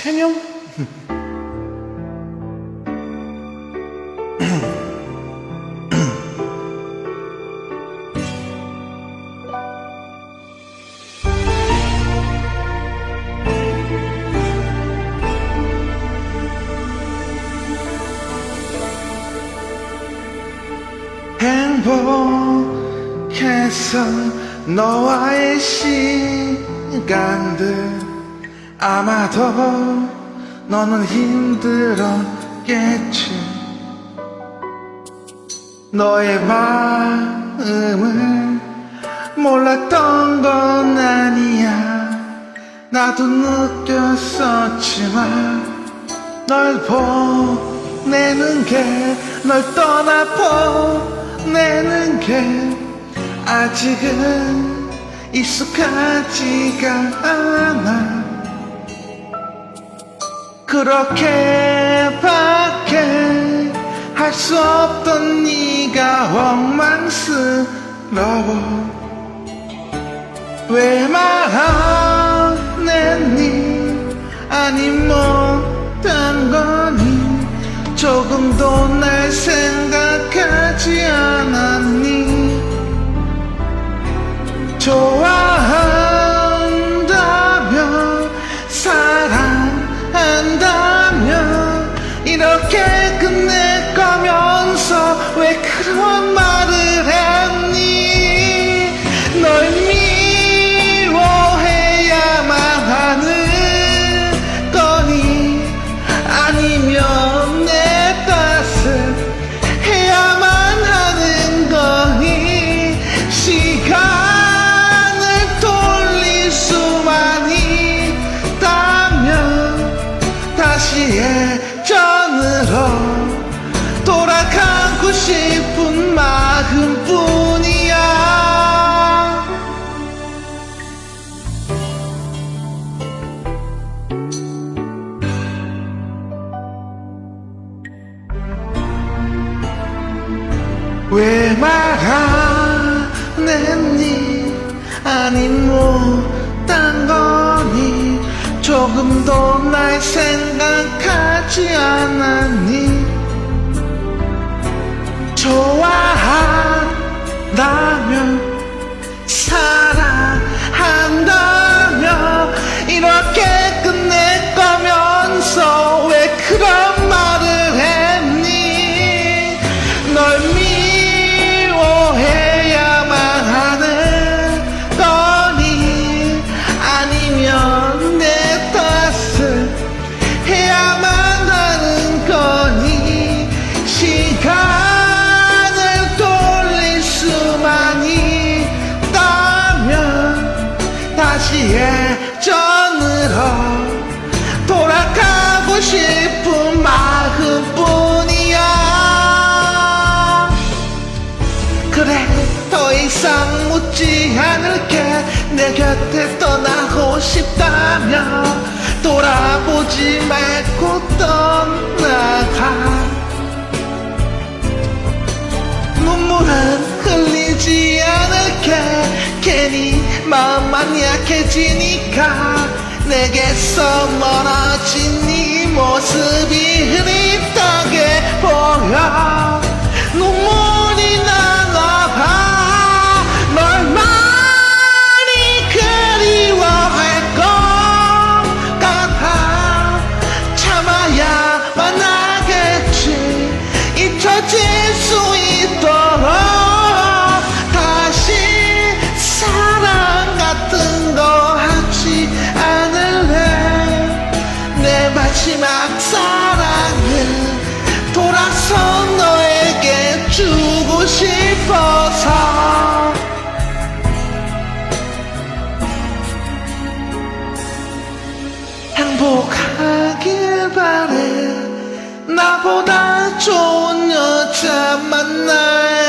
체면? 행복해서 너와의 시간들 아마도 너는 힘들었겠지. 너의 마음을 몰랐던 건 아니야. 나도 느꼈었지만 널 보내는 게 널 떠나 보내는 게 아직은 익숙하지가 않아 그렇게밖에 할 수 없던 네가 원망스러워. 왜 말하냈니 아니 못한 거니? 조금도 날 생각하지 않았니? 좋아 싶은 마음뿐이야. 왜 말하냈니 아니 못한 거니? 조금도 날 생각하지 않았니 좋아한다 예전으로 돌아가고 싶은 마음뿐이야. 그래 더 이상 묻지 않을게. 내 곁에 떠나고 싶다면 돌아보지 말고 떠나가. 눈물은 흘리지 않을게. 괜히 마음만 약해지니까 내게서 멀어진 네 모습이 흐릿하게 마지막 사랑은 돌아서 너에게 주고 싶어서. 행복하길 바래. 나보다 좋은 여자 만날